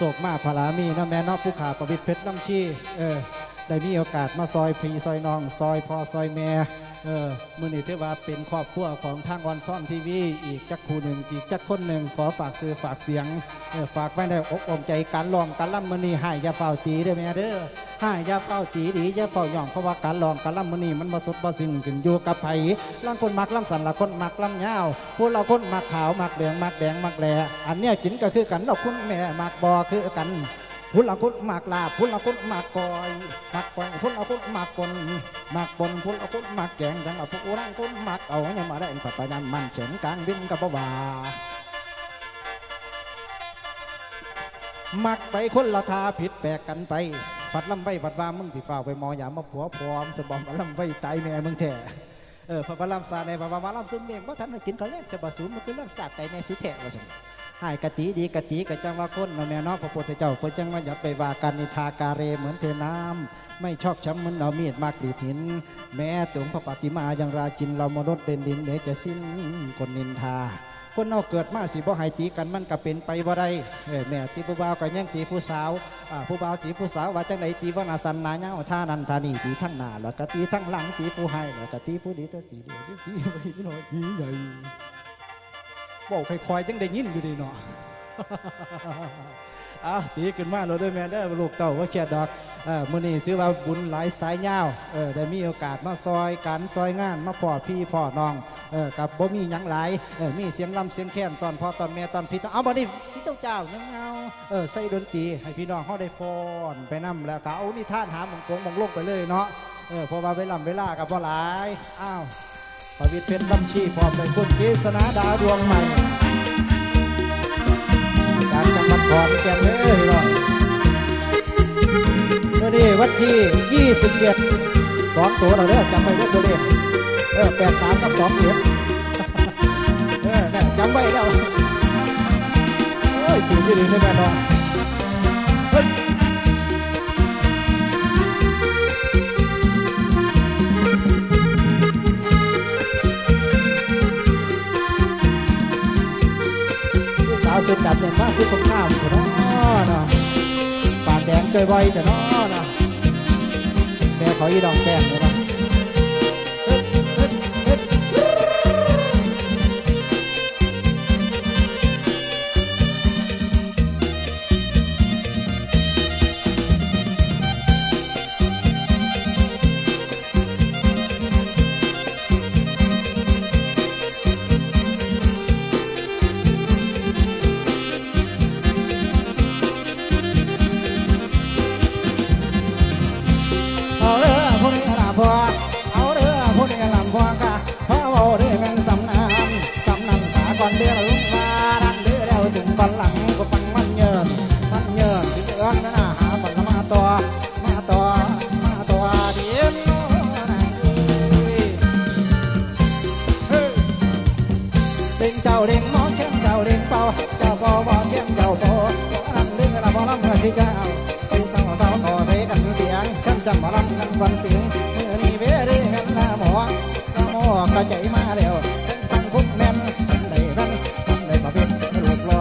โศกมาพลามีนาะแม่นอกผู้ขาประวิตรเพชรน้ำชีเออได้มีโอกาสมาซอยพีซอยน้อง ซอยพ่อซอยแม่ เออมือนี้ถือว่าเป็นครอบครัวของทางออนซ่อนทีวีอีกจักคู่หนึ่งอีกจักคนหนึ่งขอฝากซื้อฝากเสียงเออฝากไว้ในอกอมใจการลองการล่ำมือนี้ให้ยาเฝ้าตีเด้อแม่เด้อให้ยาเฝ้าตีดียาเฝ้าย่องเพราะว่าการลองการล่ำมือนี้มันบ่สดบ่สิ่งขึ้นอยู่กับไผ่ล่างคนมักล่ำสันละคนมักล่ำยาวพวกเราคนมักขาวมักเหลืองมักแดงมักแหล่อันเนี้ยกินก็คือกันเราคุณแม่มักบอคือกัน พุ่นละคุณหมากลาพุ่นละคุณหมากกอยหมากกอยพุ่นละคุณหมากปนหมากปนพุ่นละคุณหมากแกงจังเอาพวกร่างคุณหมากเอาเนี่ยมาได้ปัดไปนั่นมันเฉินกลางบินกับบ่ว่ามักไปคนละทาผิดแปลกกันไปผัดลำไว้ผัดว่ามึงสิฝ้าวไปมออย่ามาผัวพร้อมสบอมลำไว้ตายแม่มึงแท้เออพระบาลำซาในพระบาลำซุ่มเมียงว่าท่านกินเขาวแรกจะบาสูมมันคือลำสาดไตแม่สุดแท้ว่าสิ หายกะติดีกะติกะจังว่าคนเนาแม่เนาะพระพุทธเจ้าเพิ่นจังว่าอย่าไปว่ากันนิทาการเรเหมือนเทน้ำไม่ชอกช้ำเหมันเอามีดมากดีดหิน แม้ตุงพระปฏิมาอยังราจินเรามนุษย์เด่นดินเดยวจะสิ้นคนนินทา คนเอาเกิดมาสิบ่ให้ตีกันมันก็เป็นไปบ่ได้แม่ตีผู้บ่าวก็ยังตีผู้สาวผู้บ่าวตีผู้สาวว่าจังไดตีว่านาสันนาเงาท่านันทานีตีทั้งหน้าแล้วก็ตีทั้งหลังตีผู้ให้แล้วก็ตีผู้ดีตีเดียวตีผู้ดีน้อยตีใหญ่ บอกค่อยๆจังได้ยินอยู่ดีเนาะเอาตีขึ้นมาเราด้วยแม่ได้ลูกเต่าว่าเขียดดอกเออมื้อนี้ถือว่าบุญหลายสายยาวเออได้มีโอกาสมาซอยกันซอยงานมาพ่อพี่พ่อน้องเออกับบ่มีหยังหลายเออมีเสียงลำเสียงแค้นตอนพ่อตอนแม่ตอนพี่ตอนเอาบ่นี้สิเจ้าเจ้ายังเงาเออใส่ดนตรีให้พี่น้องเฮาได้ฟอนไปนํแล้วก็เอานิทานหาหมองโกงหมองลงไปเลยเนาะเออพราะว่าเวลาเวลากับบ่หลายอ้าว ประวิตรเป็นลำชีพร้อมด้วยคุณกฤษณาดาวดวงใหม่จากจังหวัดขอนแก่นเลยเนาะเมื่อนี้วันที่ 27สองตัวเราเด้อจำไว้เด้อตัวเลขเออแปดสามกับสองเจ็ดเออจำไว้แล้วเอ้ยถือที่ดีเลยแม่น้อง ดดับเนี่ยมากคือสงครามแต่น้อเนาะปากแดงเจยไวแต่น้อเนาะแม่ขอยีดอกแก้มเลยเนาะำบ่ลำกันวันเสียงเมื่อนี้เวรีแม่นละหมอละหมอกระใจมาแล้วฟังคุณแม่นได้กันทำได้ประเภทรูปรอ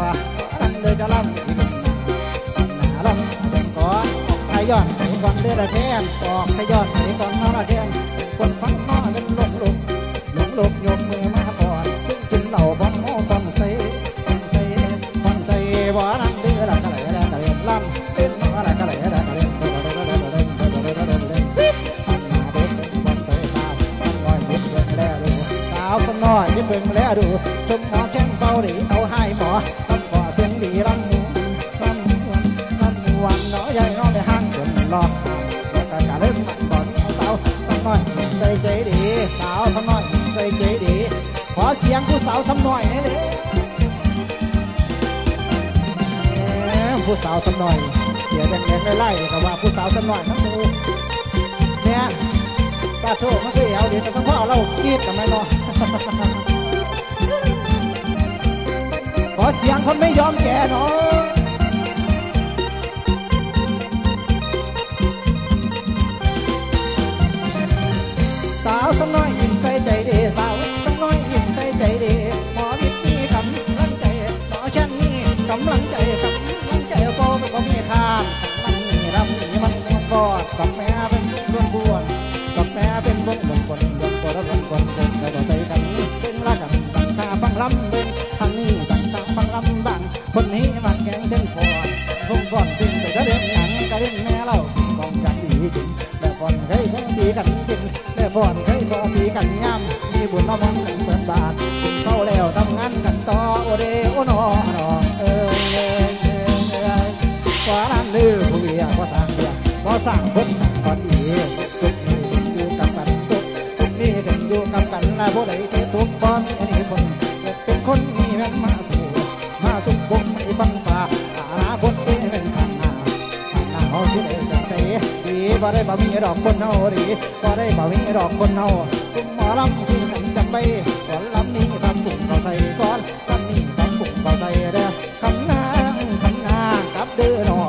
อันเด้อจะลำอีกหนาหนาลำจังก่อนไทยย้อนไทยก่อนเดือละแทนตอกไทยย้อนไทยก่อนนอละแทนคนฟังนอาวสนอยยิบเบิ่งแล้วดูชมหมอแข้งเบาดีเอาให้หมอทำก่อเสียงดีลำมูลำมวนลำมวนน้อยใหญ่น้อยในห้างจนหลอกแล้วก็กะเล่นมันก่อนเอาสาวสน้อยใส่ใจดีสาวสน้อยใส่ใจดี ขอเสียงผู้สาวสน่อยนี่เลยผู้สาวสนอย เสียแดงๆไล่ๆก็ว่าผู้สาวสน่อยน้ำมูเนี่ยป้าโชคมันคือเอาเดี๋ยวจะพ่อเรากรีดทำไมเนาะ ขอเสียงคนไม่ยอมแก่หน่อยสาวสน้อยยิ้มใส่ใจเดีสาว นแต่ก่อนเคยพอตีกันย่ำมีบุญมาบังกันเปิดบาทเศร้าแล้วทำงานกันต่อโอเดโอนอรอเออเออเออเออว่านั้นลือผู้เวียก็สร้างเบียว่าสร้างคนกันก่อนอี บ่ได้บ่มีดอกคนเฮาดีบ่ได้บ่มีดอกคนเฮาตุ้มหมอลำที่กันจำไปก่อนลำนี้ทำปุ่มเขาใส่ก่อนลำนี้ทำปุ่มเขาใส่เด้อคำนางคำนางกับเด้อหนอ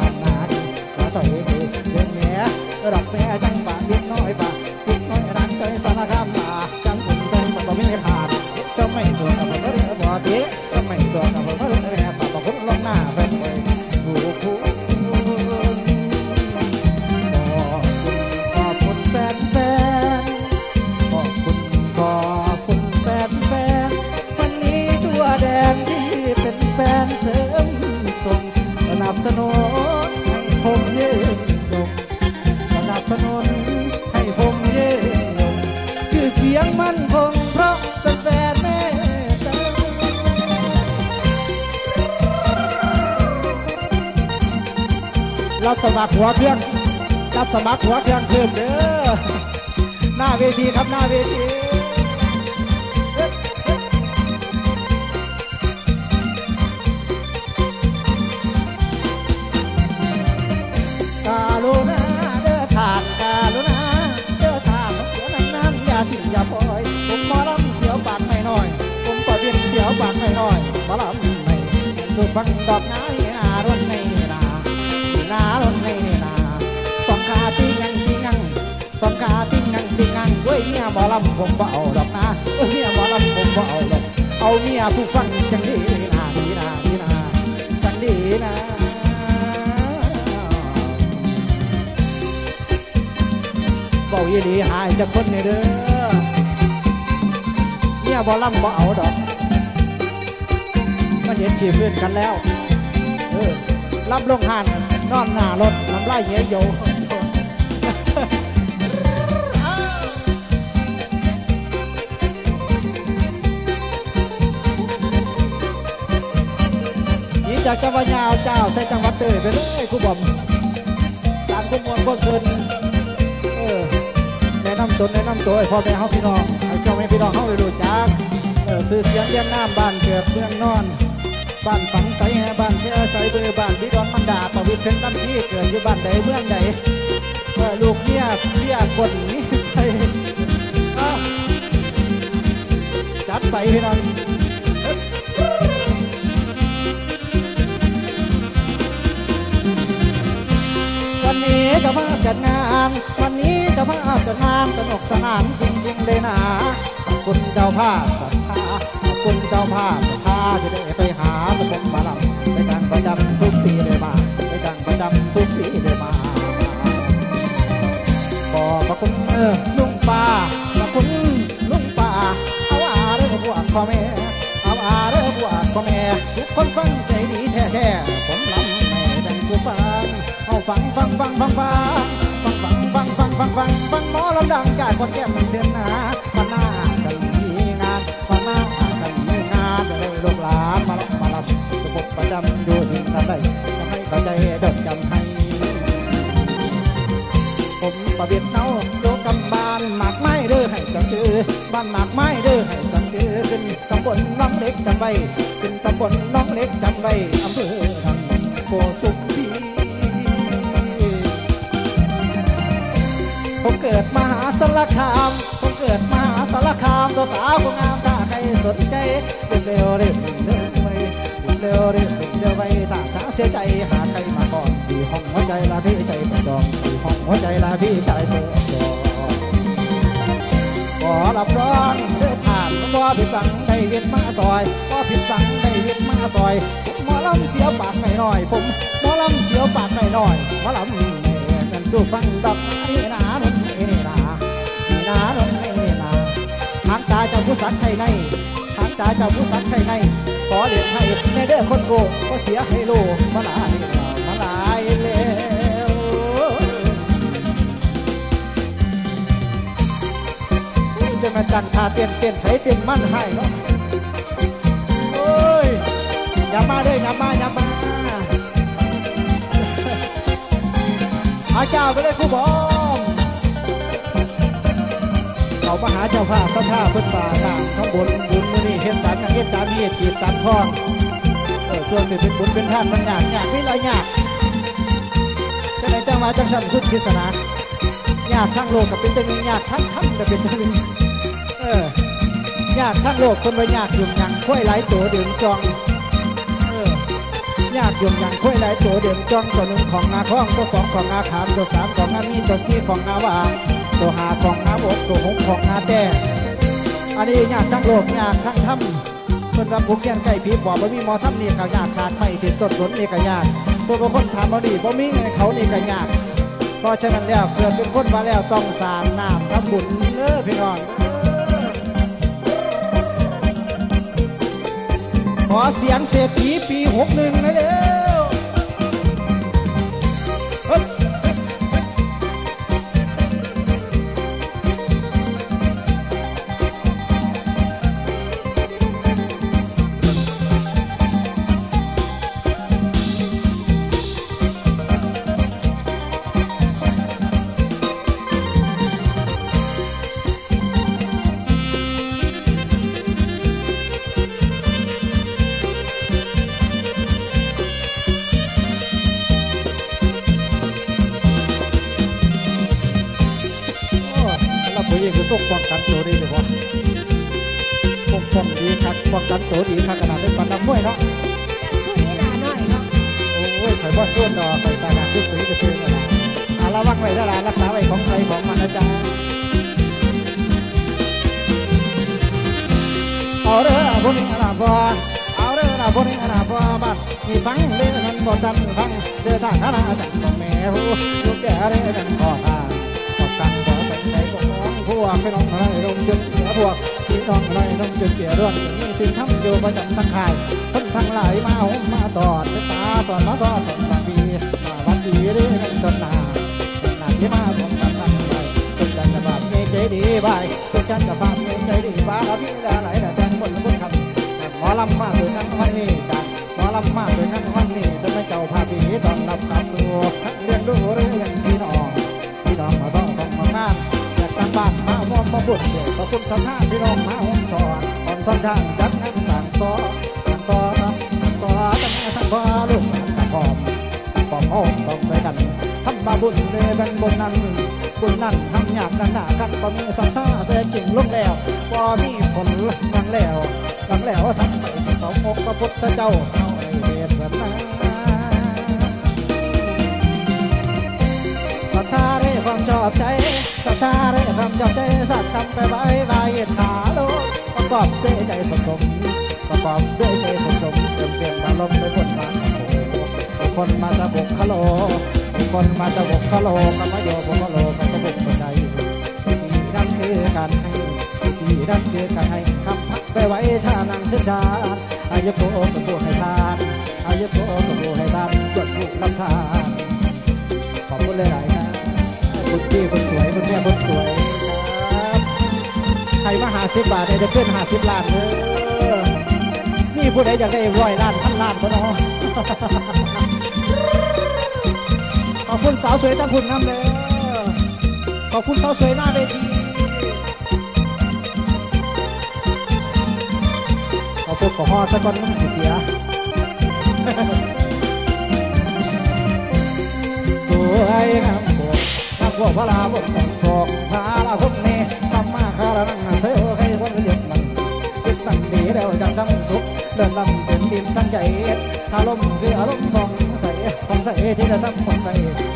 ลำนาดีก็ต่อยมือเดือนแม่ดอกแม่จังป่าเล็กน้อยป่าเล็กน้อยรันใจสารคามป่าจังปุ่มเต็มบ่มีขาดจะไม่ตัวกับผมก็เรียกบ่ตีจะ รับสมัครหัวเครื่อง รับสมัครหัวเครื่องเพิ่มเด้อหน้าเวทีครับหน้าเวทีกาลุนาเด้อทานกาลุนาเด้อทานเสียน้ำน้ำอย่าทิ้งอย่าปล่อยผมหมอลำเสียวปากไม่น้อยผมก็เป็นเสียวปากไม่น้อยหมอลำไม่ถูกฟังดอกนา สองขาตีงังตีงังด้ยเมียหมอลำผมบ่เอาดอกนาด้ยเมียหมอลำผมบ่เอาดอก เอาเมียผู้ฟังจังดีนาดีนาดีนาจังดีนะเบายี่หลีหายจากคนนี่เด้อเนี่ยบอลำบ่เอาดอกมันเห็นชีพื้นกันแล้วเออรับลงหันนอนหน้ารถน้ำลายเหี้ยโจากจังหวัดยาวเจ้าใส่จังหวัดเตยไปเลยครูบอมสามกุมวลคนเกินเออแนะนำตนแนะนำตัวให้พ่อแม่เฮาพี่น้องให้เจ้าแม่พี่น้องเฮาได้รู้จักเออซื้อเสียงเรียงน้ำบ้านเกิดเมืองนอนบ้านฝังใสแห่บ้านแค่ใสเบือบ้านพี่ดอนมันดาประวิตรเป็นตั้งที่เกิดอยู่บ้านใดเมืองใดเออลูกเมียเมียคนนี้ใส่จัดไปพี่น้อง สนุกสนานจริงๆเลยนะขอบคุณเจ้าภาพศรัทธาขอบคุณเจ้าภาพศรัทธาที่ได้ไปหาสมบัติในการประจำทุกปีเลยมาในการประจำทุกปีเลยมาขอบพระคุณเออลุงป้าขอบคุณลุงป้าเอาอาเด้อพวกพ่อแม่เอาอาเด้อพวกพ่อแม่ทุกคนฟังใจดีแท้ๆผมลำไม่ดังกูฟังเอาฟังฟังฟังฟังฟังฟังฟังฟังฟังฟังฟังฟัง ลำดังจากคนแก้มันเดือนหนาวันหน้ากันมีงานวันหน้ากันมีงานเลยลูกหลานมาลำมาลำระบบประจำอยู่ที่ทำได้ทำให้เข้าใจเดินจำให้ ผมประเบียดเนาโยกำบานหมากไม้เด้อให้จำชื่อบ้านหมากไม้เด้อให้จำชื่อขึ้นตำบลน้องเล็กจำไว้ขึ้นตำบลน้องเล็กจำไว้อำเภอทางโกสุข กิดมหาสารคามผมเกิดมหาสารคามตัวสาวก็งามถ้าใครสนใจเร็วเร็วเร็วเร็วไว้เร็วเร็วเร็วไว้ถ้าช้าเสียใจหาใครมาก่อนสี่ห้องหัวใจละพี่ใจเปิดดองสี่ห้องหัวใจละพี่ใจเปิดดองขอรับรองเด้อผ่านบ่ผิดสังได้เวียนมาซอยบ่ผิดสังได้เวียนมาซอยผมหมอลำเสียปากหน่อยหน่อยผมหมอลำเสียปากหน่อยหน่อยหมอลำนี่นั่นดูฟังดอกนี่นาหนุ่าาลงไม่นาทางตาเจ้าผู้สันไทยในทางตาเจ้าผู้สันไทยในขอเด็ดให้ในเด้อคนโกก็เสียให้โลมาลายมาลายแล้วจะมาจันทาเตียนเตียนไถเตียนมั่นให้เนาะโอ้ยอย่ามาเด้อย่ามาอย่ามาอาเจ้าไปเลยครูบอก เขามาหาเจ้าภาพสัทธาพิ่นสร้างน้ำข้างบนบุญมื้อนี้เฮ็ดตามอย่างเฮ็ดตามีเหตุจีบตามคองเออส่วนที่เป็นบุญเป็นท่านมันยากยากนี่หลายยากจังไดจังมาจังสั่นคุณคิดสนายากทั้งโลกก็เป็นจังหนึ่งยากทั้งถ้ำก็เป็นจังหนึ่งเออยากทั้งโลกคนว่ายากยุ่งยังค่อยหลายตัวเดือดจองเออยากยุ่งยังค่อยหลายตัวเดือดจองตัวหนึ่งของงาข้องตัวสองของงาขามตัวสามของงามีตัวสี่ของงาวา ตัวหาของงาบกตัวหกของงาแต่อันนี้ยากทั้งโลกยากทั้งถ้ำคนรับผู้เขียนไก่ผีบอกว่ามีหมอถ้ำนี่ก็ยากขาดไม่ถึงต้นสนนี่ก็ยากตัวบางคนถามมาดีบ่มีไงเขานี่ก็ยากเพราะฉะนั้นแล้วเกิดเป็นคนมาแล้วต้องสางน้ำทำบุญเด้อพี่น้องขอเสียงเศรษฐีปีหกหนึ่งนะเด้อ เด้อนะพวกนี้นะพ่อบัดมีฟังเด้อมันบ่จำฟังเด้อทางคณะจังของแม่หูลูกแก่เด้อจังขอทานขอสั่งขอเป็นใจของน้องพวกพี่น้องไรลงจนเสียพวกพี่น้องไรลงจนเสียเรื่องมีสิ่งทำอยู่ประจำทั้งคายคนทั้งหลายมาหมมาตอดตาสอนมาสอนสอนบางทีมาวันดีเรื่อยจนหนาหนาที่มาสมกันตั้งไปจนกันกระบาดเงยใจดีบายจนกันกระบาดเงยใจดีบ้าพี่ดาไหลแต่แทงคนคนคำแต่ หมอลำมาถึงกันวันนี้กันหมอลำมาถึงกันวันนี้จะไม่เจ้าพาผีตอนรับกลับสู่เรียนรู้เรื่องพี่น้องพี่น้องมาส่องส่องมางานจากการบ้านมาห่วมมาบุญเดี๋ยวขอบคุณสัมถานพี่น้องมาห่มสอนตอนสอนทางจัดงานสั่งต่อสั่งต่อสั่งต่อตั้งแต่สั่งพ่อลูกตะพร้อมตะพร้อมห้องต้องใส่กันทำบาบุญเลยแบ่งบุญนั้นบุญนั้นทำหยาบดังหนากันบ่มีสัมภาเสียจริงลงแล้วบ่มีผลดังแล้ว งแล้วทั้งไปที่สองอกพระพุทธเจ้าเอาไอ้เวทนาศรัทธาได้ความชอบใจศรัทธาได้ความชอบใจสักคำไปไว้ไว้ขาโลกประกอบด้วยใจสมสมประกอบด้วยใจสมสมเติมเปลี่ยนอารมณ์ด้วยคนมาโอ้คนมาตะบกคโลคนมาตะบกคโลกมาโยบกคโลกับตะบกคนใดที่นั่นคือการ ที่นั่นคือการให้คำพักไปไว้ท่านังเส้นดาอายุโกกับผู้ให้ทานอายุโกกับผู้ให้ทานจดลูกลำทานขอบคุณหลายๆนะคุณพี่คนสวยคุณแม่คนสวยครับให้มาหาสิบบาทได้เพื่อนหาสิบล้านเลยนี่ผู้ใดอยากได้ร้อยล้านพันล้านก็เนาะขอบคุณสาวสวยทั้งคุณน้ำเลยขอบคุณสาวสวยหน้าเวที ขอบคุณขอฮอสักคนมันเสียสวยงามโบกนักบวกพลาบนต้องสอกพาลาคนนี้สัมมาคารนังเสียใครคนเดียวมันคิดตั้งดีแล้วจังทำสุขเดินลำเป็นดินตั้งใจอารมณ์คืออารมณ์ของใส่ของใส่ที่จะทำของใส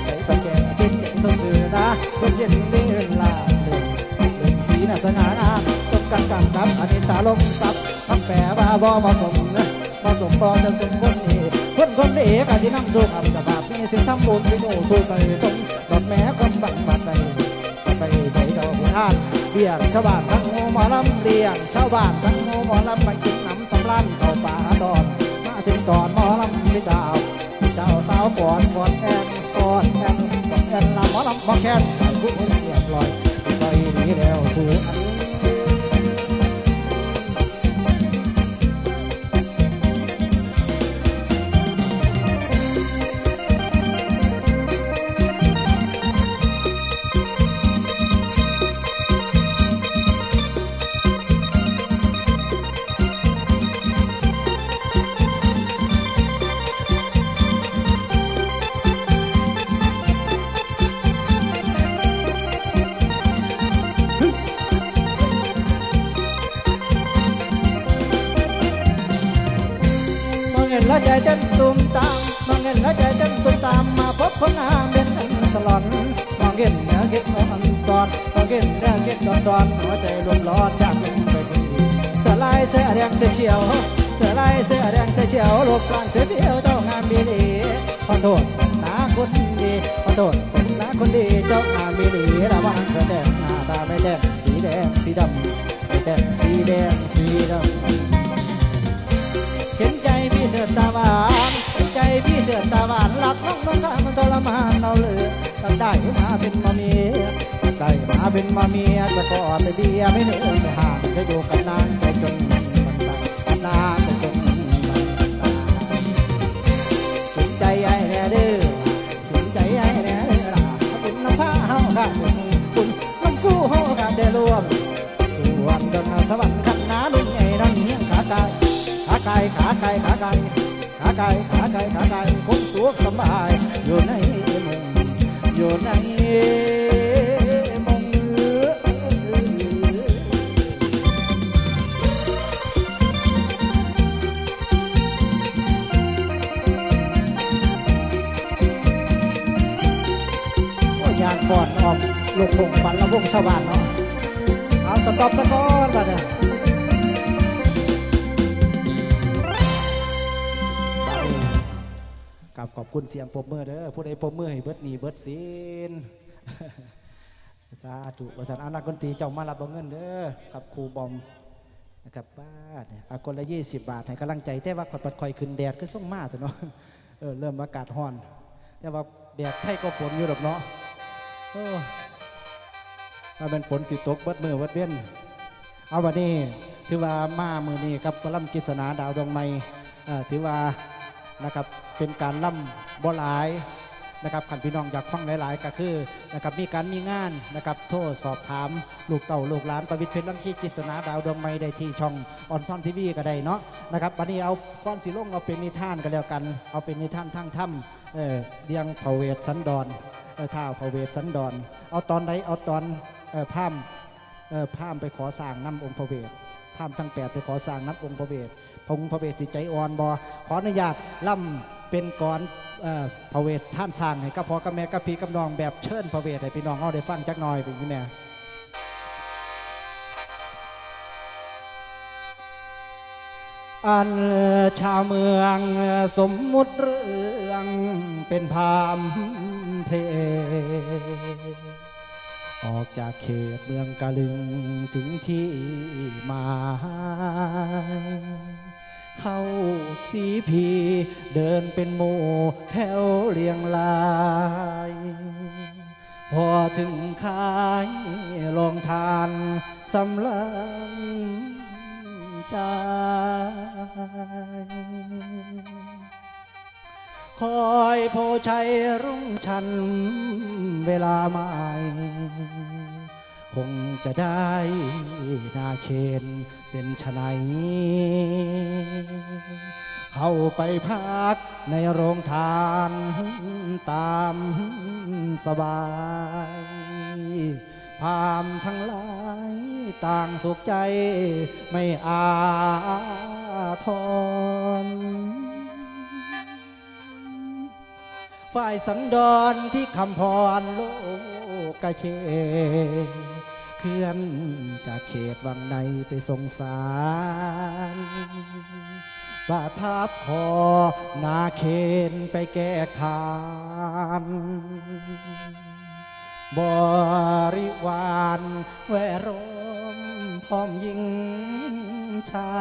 ใสตะแกงกินใจสดชื่นนะคนเย็นเลื่อนลาเลื่อนสีน่าสง่างาม ตกกันกันกับอนิตาลมซับคำแปลว่าบ่เหมาะสมนะเหมาะสมบ่จะสมคนนี้คนคนนี้ก็ที่นำสู่คำจะบาปมีสิ่งทำบุญที่โง่สู่ใส่สมดอกแม้ความบังบัดใจไปใจเจ้าผู้ท่านเลี้ยงชาวบ้านทั้งโมหมอลำเลี้ยงชาวบ้านทั้งโมหมอลำไปกินน้ำสำลันเข้าป่าดอนมาถึงตอนหมอลำที่เจ้าเจ้าสาวก่อนก่อนแอนก่อนแอนก่อนแอนลำหมอลำหมอแคนผู้เรียบร้อยไปดีแล้วสู่อัน คนหาเป็นสลอนมองเห็นเนื้อเก็บมองสอนมองเห็นเนื้อเก็บดอนดอนหัวใจรวมร้อนจากเป็นไปคนดีสลายเสียแรงเสียเชียวเสียลายเสียแรงเสียเชียวลบกลางเสียเดียวเจ้างานมีดีขอโทษนาคนดีขอโทษเป็นตาคนดีเจ้างามมีดีระวังเธอแดงหน้าตาไม่แดงสีแดงสีดำไม่แดงสีแดงสีดำเห็นใจพี่เถิดตาหวานเห็นใจพี่เถิดตาหวาน มันทรมานเอาเลยตั้งได้มาเป็นมาเมียตั้งได้มาเป็นมาเมียจะกอดแต่เบียไม่เหนื่อยไม่ห่างจะอยู่กันนานไปจนมันตายนานไปจนมันตายเห็นใจไอ้แน่เด้อเห็นใจไอ้แน่เด้อล่ะเป็นน้ำผ้าเฮาข้างบนคุณมันสู้เฮากันได้รวมส่วนดนสวรรค์ขันนาลุงใหญ่น้องเฮียงขาไก่ขาไก่ขาไก่ขาไก่ ขาไก่ขาไก่ขาไก่คงสุขสบาย อยู่ในมงอยู่ในมงโอ้ยางฟอนออกลูกพงปันละวงชาวบ้านเนาะเอาสต็อปสะก้อนมาเนี่ยับขอบคุณเสียงปรบมือเด้อผู้ใดปรบมือให้เบิดหนีเบิดสินสาธุประสานอานักดนตรีเจ้ามารับเอาเงินเด้อกับครูบอมนะครับบ้านอาคนละยี่สิบบาทให้กำลังใจแต่ว่าคอยปัดคอยขึ้นแดดก็ส่งมาสิเนาะเออเริ่มอากาศร้อน แต่ว่าแดดไข่ก็ฝนอยู่หรอกเนาะเออถ้าเป็นฝนติดตกเบิดมือเบิดเบี้ยนเอาวันนี้ถือว่ามามือนี้กับล่ำกิษณาดาวดวงไม้เอ่อถือว่านะครับ เป็นการล่ำบ่หลายนะครับขันพี่น้องอยากฟังหลาย ๆ ก็คือนะครับมีการมีงานนะครับโทรสอบถามลูกเต่าลูกหลานประวิตรเพชรลำชีกิษณาดาวดวงไม้ได้ที่ช่องออนซอนทีวีก็ได้เนาะนะครับวันนี้เอาก้อนสีล่งเอาเป็นนิทานกันแล้วกัน เอาเป็นนิทานทั้งถ้ำเออเดียงเผาเวทสันดอนเออท่าเผาเวทสันดอน เอาตอนใดเอาตอนเออพามเออพามไปขอสร้างน้ำองค์พระเวทพามทั้งแปดไปขอสร้างน้ำองค์พระเวทพระองค์พระเวทจิตใจอ่อนบอขออนุญาตล่ำ เป็นก่อนพระเวทท่ามสร้างให้กับพ่อกับแม่กับพี่กับน้องแบบเชิญพระเวทให้พี่น้องเอาได้ฟังจักหน่อยเป็นยังไงอันชาวเมืองสมมุติเรื่องเป็นพามเพออกจากเขตเมืองกะลึงถึงที่หมาย เข้าสีพี เดินเป็นโมแถวเรียงราย พอถึงขายลองทานสำลังใจคอยโพชัยรุ่งชันเวลาไม่ คงจะได้นาเคนเป็นชะไหนเข้าไปพักในโรงทานตามสบาย พามทั้งหลายต่างสุขใจไม่อาทร ฝ่ายสันดอนที่คำพรโลกเชเคลื่อนจากเขตวังในไปทรงสารว่าทับคอนาเคนไปแก้ทานบริวารแวรมพร้อมยิงชา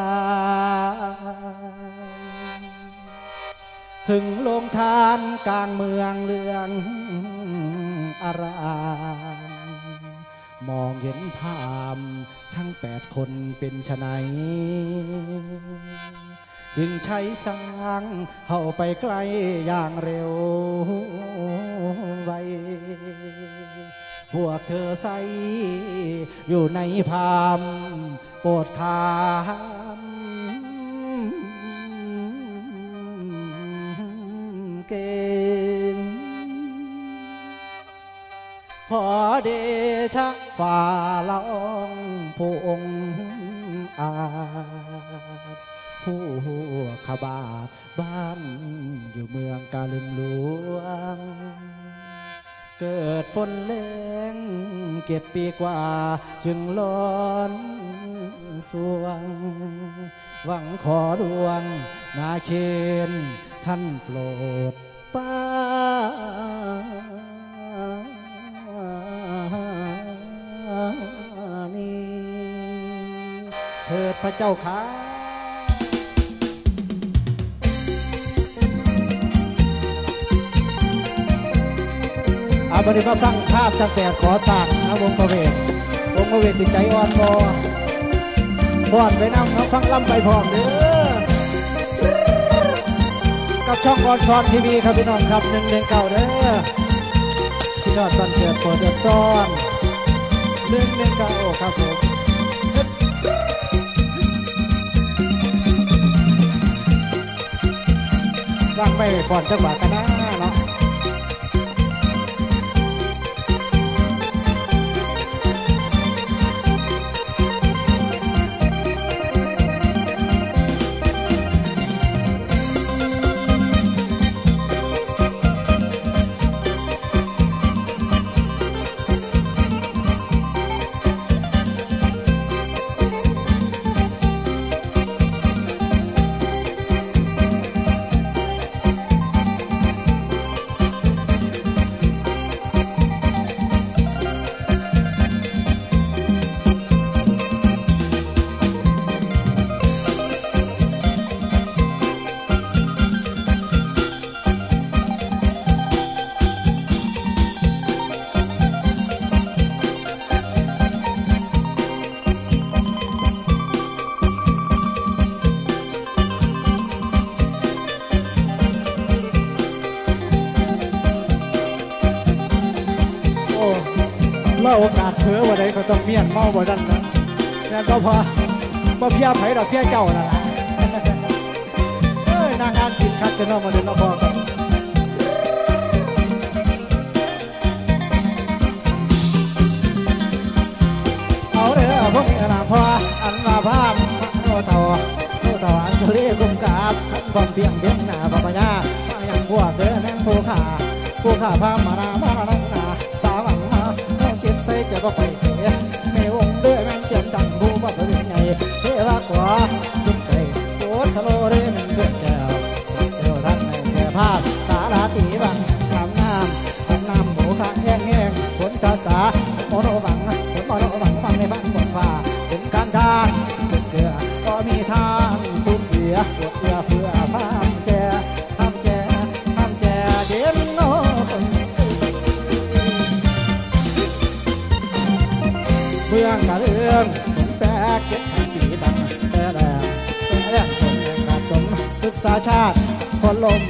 ถึงโรงทานกลางเมืองเลืองอารามมองเห็นภาพทั้งแปดคนเป็นชะไหนจึงใช้สร้างเข้าไปใกล้อย่างเร็วไวพวกเธอใสอยู่ในพามโปรดคาม ก่ง ขอเดชะฝ่าละอองผู้องค์อาจผู้ขบาทบ้านอยู่เมืองกาลึงหลวง เกิดฝนแรงเกียรติปีกว่าจึงล้อนสวง หวังขอดวงนาเคน ท่านโปรดป้านีเถิดพระเจ้าค่ะอาบริมาฟังภาพตั้งแต่ขอสั่งนะวงประเวทวงประเวทจิตใจอ่อนบอพอนไปนั่งมาฟังลำไปพร้อมเด้อ กับช่องออนซอนทีวีครับพี่น้องครับหนึ่งหนึ่งเก่าเด้อพี่น้องตอนเกิดเปิดเดือดซ้อนหนึ่งหนึ่งเก่าครับผมฟังไปก่อนจังหวะกันนะ เนาะโอ้เล่าโอกาสเผลอวันใดก็ต้องเมียนเมาบ่ดันนะนั่ก็พอบ่เพียไผ่ดอกเพียเจ้านั่นล่ะเอ้ยนางงานกินคัดจะนอกมาเดินมาพอกันเอาเด้อพวกนี้นะพออันมาพามโนเต่าโนเต่าอันเฉลี่ยกุมกาบพร้อมเพียงเพียงหน้าปะปะยามายังพวกเด้อแม่งผู้ขาผู้ขาพามานามานังนา จะบ่ไปเทไม่วงเด้อแม่งเจียมจังผู้บ่เป็นไงเทวากว่าจุดใจโคตรสโลเด้อแม่งเพื่อนแก้วเจ้าท่านในแก่ภาพสาราตีบังทำน้ำทำน้ำหมูข้างแห้งแห้งฝนภาษาโมโนบังฝนโมโนบังบังในบ้านบนฟ้าถึงการทางถึงเกลือก็มีทางสูญเสียเพื่อเอือ มศึกษาชาติคนลม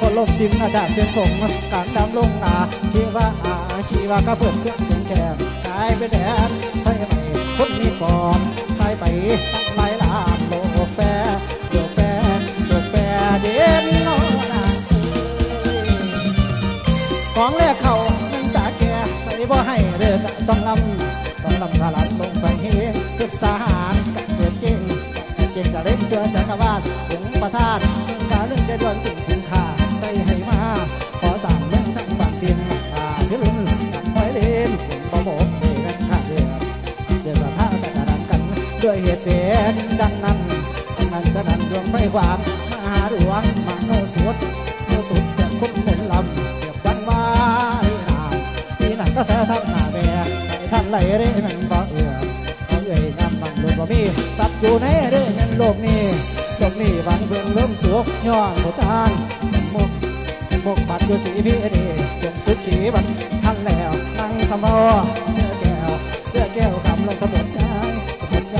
คนลมจิมอาจารย์เป็นคงการดำลงนาชีว่าอาชีว่ากระเพื่อมเครื่องถึงแขนกลายเป็นแดนไทยใหม่คนมีก่อนไทยไปตั้งหลายล้านโลแปรโลแปรโลแปรเด่นโนนาเอ้ยของแรกเขามันตาแก่ไปบ่ให้เด้อก็ต้องลำต้องลำสลัดลงไปเฮงศึกษาหารกับเกิดจริ ประธานกาเรื่องได้ดวนถึงถึงค่าใส่ให้มา ขอสั่งเมื่องทั้งบางเสียงตาพิรุณกันไว้เล่นถึงบ่โบกเลยกันข้าเรือเดี๋ยวสถาตะดังกัน ด้วยเหตุเป็นดังนั้นดังนั้นจะนั้นดวงไฟความมหาหลวงมาโนสุดโนสุดจะคุ้มผลลำเก็บดังไว้นานปีนั้นก็แสทับหน้าแบกใส่ท่านไหลเร่มันบ่เอือเอาเอ่ยนำบังลุนบ่มีสัตว์อยู่ในเรื่องนั้นโลกนี้ นี้วันเพื่อนเริ่มสุกย้อนผู้ทานมุกพวกปัดอยู่สีพี่ดียงสุดขีบันทันแล้วนั่งสำรอเลือแก้วเลือแก้วกำลงสมุนใจสมุนใจ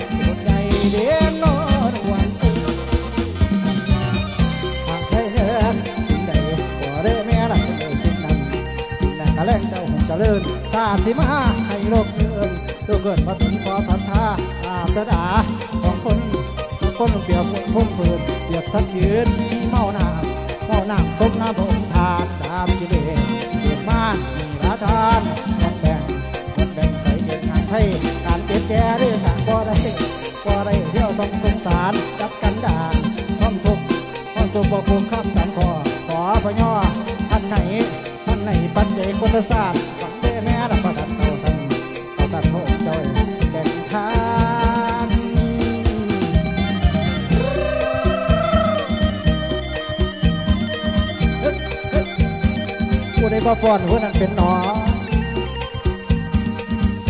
สมุนใจเดียนโนนวันตื่นหากใช่เนื้อสิ่งใดก็ได้แม่รักเลยสิ่งนั้นสิ่งนั้นกะเล่นเจ้าหงจะเลื่นทราสิมาให้โลกเกินโลกเกินมาถึงขอศรัทธาอาบสดาของคน คนเปียบพุ่มพื้นเปียบสักยืนที่เมาหน้าเมาน้ำสมน้ำผมทานตามกิเลสเกิดมามีราทานมันแบ่งมันแบ่งใส่เก็บงานไทยการเก็บแก่เรื่องต่างบ่ได้บ่ได้เที่ยวต้องสงสารจับกันดานความทุกข์ความทุกข์บ่คุ้มข้ามกันขอขอพย่อท่านไหนท่านไหนปัจเจกคนศาสตร์ฝังเด้แม่รับประสันเต่าสันผู้ใด บ่ฟ้อนผู้นั้นเป็นหนอ